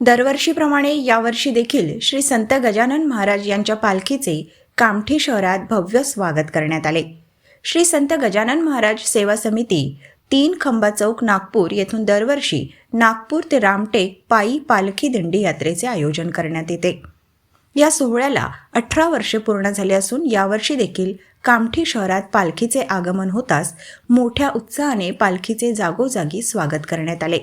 दरवर्षीप्रमाणे यावर्षी देखील श्री संत गजानन महाराज यांच्या पालखीचे कामठी शहरात भव्य स्वागत करण्यात आले. श्री संत गजानन महाराज सेवा समिती तीन खंबा चौक नागपूर येथून दरवर्षी नागपूर ते रामटेक पायी पालखी दिंडी यात्रेचे आयोजन करण्यात येते. या सोहळ्याला अठरा वर्षे पूर्ण झाली असून यावर्षी देखील कामठी शहरात पालखीचे आगमन होताच मोठ्या उत्साहाने पालखीचे जागोजागी स्वागत करण्यात आले.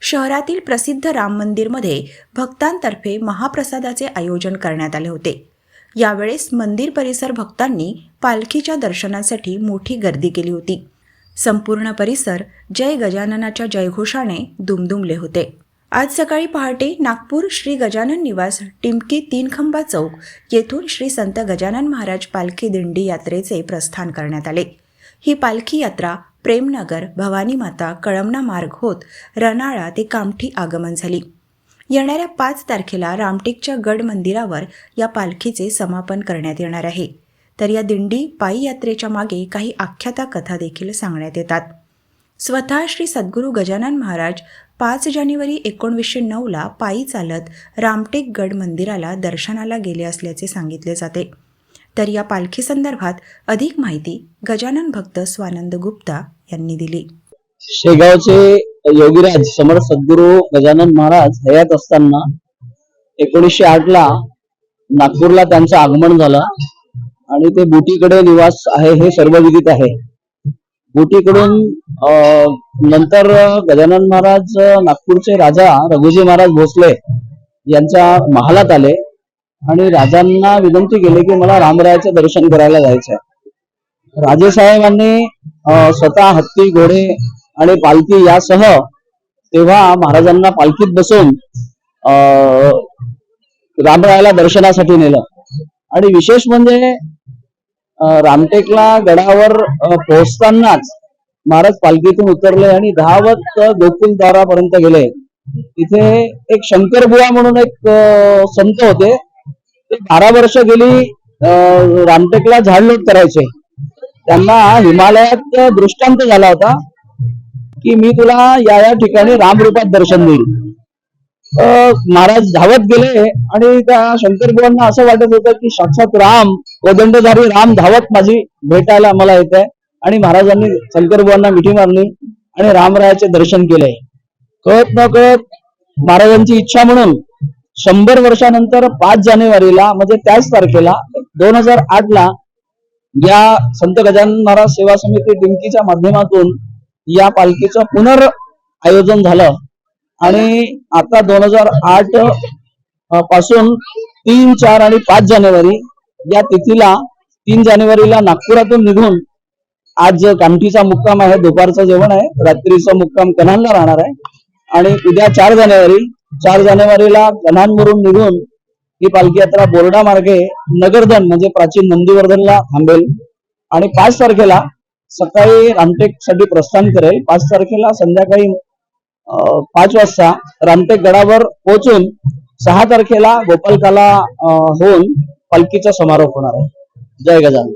शहरातील प्रसिद्ध राम मंदिरमध्ये भक्तांतर्फे महाप्रसादाचे आयोजन करण्यात आले होते. यावेळेस मंदिर परिसर भक्तांनी पालखीच्या दर्शनासाठी मोठी गर्दी केली होती. संपूर्ण परिसर जय गजाननाच्या जयघोषाने दुमदुमले होते. आज सकाळी पहाटे नागपूर श्री गजानन निवास टिमकी तीन खंबा चौक येथून श्री संत गजानन महाराज पालखी दिंडी यात्रेचे प्रस्थान करण्यात आले. ही पालखी यात्रा प्रेमनगर भवानी माता कळमना मार्ग होत रनाळा ते कामठी आगमन झाली. येणाऱ्या पाच तारखेला रामटेकच्या गड मंदिरावर या पालखीचे समापन करण्यात येणार आहे. तर या दिंडी पायी यात्रेच्या मागे काही आख्याता कथा देखील सांगण्यात येतात. स्वतः श्री सद्गुरू गजानन महाराज पाच जानेवारी एकोणवीसशे नऊला पायी चालत रामटेक गड मंदिराला दर्शनाला गेले असल्याचे सांगितले जाते. तर या पालखी संदर्भात अधिक माहिती गजानन भक्त स्वानंद गुप्ता यांनी दिली. शेगावचे योगीराज समर्थ सद्गुरू गजानन महाराज हयात असताना एकोणीसशे आठ ला नागपूरला त्यांचं आगमन झालं आणि ते बुटीकडे निवास आहे हे सर्व विदित आहे. बोटीकडून अं, नंतर गजानन महाराज नागपूरचे राजा रघुजी महाराज भोसले यांच्या महालात आले आणि राजांना विनंती केली की मला रामरायाचे दर्शन करायला जायचं आहे राजेसाहेबांनी अं, स्वतः हत्ती घोडे आणि पालखी यासह तेव्हा महाराजांना पालखीत बसून अं, रामरायाला दर्शनासाठी नेलं. आणि विशेष म्हणजे रामटेकला गडावर पोहोचतानाच महाराज पालखीतून उतरले आणि धावत गोकुलद्वारापर्यंत गेले. तिथे एक शंकरबुवा म्हणून एक संत होते. ते बारा वर्ष गेली रामटेकला झाडलोट करायचे. त्यांना हिमालयात दृष्टांत झाला होता की मी तुला या या ठिकाणी रामरूपात दर्शन देईल अं, महाराज धावत गेले आणि त्या शंकरबुवांना असं वाटत होतं की साक्षात राम कोदंडधारी राम धावत माझी भेटायला मला येत आहे आणि महाराजांनी शंकरबुवांना मिठी मारली आणि रामरायाचे दर्शन केले. कळत न कळत महाराजांची इच्छा म्हणून शंभर वर्षानंतर पाच जानेवारीला म्हणजे त्याच तारखेला दोन हजार आठ ला या संत गजानन महाराज सेवा समिती डिंकीच्या माध्यमातून या पालखीचं पुनर आयोजन झालं. आणि आता दोन हजार आठपासून तीन चार आणि पाच जानेवारी या तिथीला तीन जानेवारीला नागपुरातून निघून आज कामठीचा मुक्काम आहे दुपारचं जेवण आहे रात्रीचा मुक्काम कन्हानला राहणार आहे. आणि उद्या चार जानेवारी चार जानेवारीला कन्हानवरून निघून ही पालखी यात्रा बोर्डा मार्गे नगरधन म्हणजे प्राचीन नंदीवर्धनला थांबेल. आणि पाच तारखेला सकाळी रामटेकसाठी प्रस्थान करेल. पाच तारखेला संध्याकाळी अं, पाच वाजता रामटेक गडावर पोहोचून सहा तारखेला गोपालकाला अं, होऊन पालखीचा समारोप होणार आहे जय गजानन